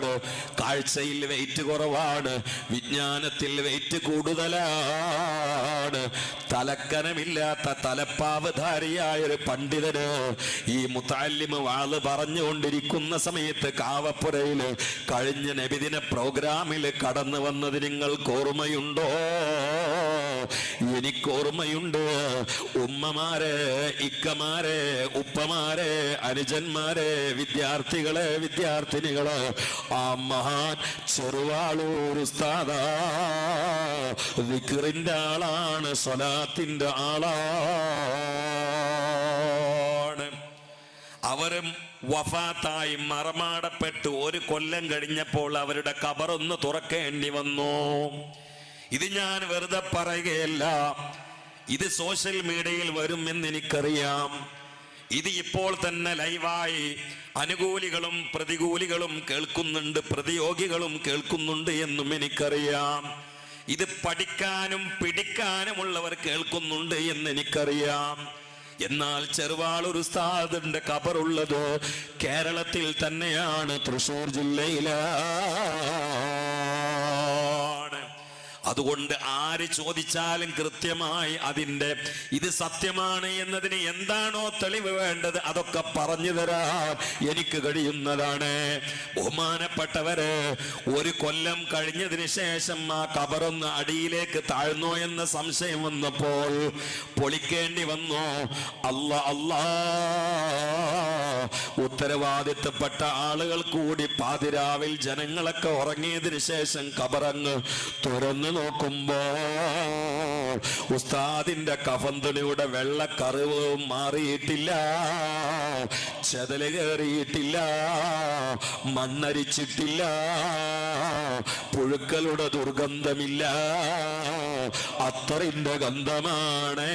കുറവാണ്. കാഴ്ചയിൽ വെയിറ്റ് കുറവാണ്. വിജ്ഞാനത്തിൽ വെയിറ്റ് കൂടുതലാണ്. തലക്കനമില്ലാത്ത തലപ്പാവധാരിയായ ഒരു പണ്ഡിതന് ഈ മുത്താലിമ് വാൾ പറഞ്ഞുകൊണ്ടിരിക്കുന്ന സമയത്ത് കാവപ്പുരയിൽ കഴിഞ്ഞ നബിദിന പ്രോഗ്രാമിൽ കടന്നു വന്നത് നിങ്ങൾക്ക് ഓർമ്മയുണ്ടോ? എനിക്ക് ഓർമ്മയുണ്ട് ഉമ്മമാരെ ഇക്കമാരെ ഉപ്പമാരെ അനുജന്മാരെ വിദ്യാർത്ഥികളെ വിദ്യാർത്ഥിനികൾ. ആ മഹാൻ ചെറുവാളൂർ ഉസ്താദ ആളാണ് സ്വലാത്തിന്റെ ആളാണ്. അവരും വഫാത്തായി മറമാടപ്പെട്ടു ഒരു കൊല്ലം കഴിഞ്ഞപ്പോൾ അവരുടെ കബറൊന്ന് തുറക്കേണ്ടി വന്നു. ഇത് ഞാൻ വെറുതെ പറയുകയല്ല. ഇത് സോഷ്യൽ മീഡിയയിൽ വരുമെന്ന് എനിക്കറിയാം ഇത് ഇപ്പോൾ തന്നെ ലൈവായി അനുകൂലികളും പ്രതികൂലികളും കേൾക്കുന്നുണ്ട് പ്രതിയോഗികളും കേൾക്കുന്നുണ്ട് എന്നും എനിക്കറിയാം. ഇത് പഠിക്കാനും പിടിക്കാനുമുള്ളവർ കേൾക്കുന്നുണ്ട് എന്ന് എനിക്കറിയാം എന്നാൽ ചെറുവാളൂർ ഉസ്താദിന്റെ കബറുള്ളത് കേരളത്തിൽ തന്നെയാണ് തൃശൂർ ജില്ലയിലാണ് അതുകൊണ്ട് ആര് ചോദിച്ചാലും കൃത്യമായി അതിന്റെ ഇത് സത്യമാണ് എന്നതിന് എന്താണോ തെളിവ് വേണ്ടത് അതൊക്കെ പറഞ്ഞു തരാൻ എനിക്ക് കഴിയുന്നതാണ്. ബഹുമാനപ്പെട്ടവര് ഒരു കൊല്ലം കഴിഞ്ഞതിന് ശേഷം ആ കബറൊന്ന് അടിയിലേക്ക് താഴ്ന്നോ എന്ന സംശയം വന്നപ്പോൾ പൊളിക്കേണ്ടി വന്നു. അല്ല അല്ലാ. ഉത്തരവാദിത്തപ്പെട്ട ആളുകൾ കൂടി പാതിരാവിൽ ജനങ്ങളൊക്കെ ഉറങ്ങിയതിനു ശേഷം കബറങ്ങ് തുറന്നു നോക്കുമ്പോ ഉസ്താദിന്റെ കഫന്തുണിയുടെ വെള്ളക്കറിവ് മാറിയിട്ടില്ല ചെതൽ കയറിയിട്ടില്ല മണ്ണരിച്ചിട്ടില്ല പുഴുക്കളുടെ ദുർഗന്ധമില്ല. അത്തറിന്റെ ഗന്ധമാണ്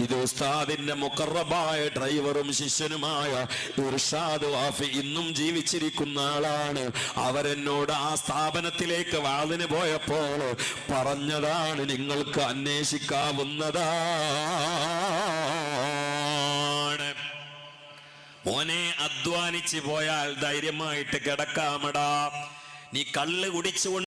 ഇത് ഉസ്താദിന്റെ മുക്കറബായ ഡ്രൈവറും ശിഷ്യനുമായ ഇർഷാദ് വാഫി ഇന്നും ജീവിച്ചിരിക്കുന്ന ആളാണ്. അവരെന്നോട് ആ സ്ഥാപനത്തിലേക്ക് വാതിന് പോയപ്പോൾ പറഞ്ഞതാണ് നിങ്ങൾക്ക് അന്വേഷിക്കാവുന്നതാണ്. മോനെ അധ്വാനിച്ചു പോയാൽ ധൈര്യമായിട്ട് കിടക്കാമടാ. നീ കള്ള് കുടിച്ചുകൊണ്ട്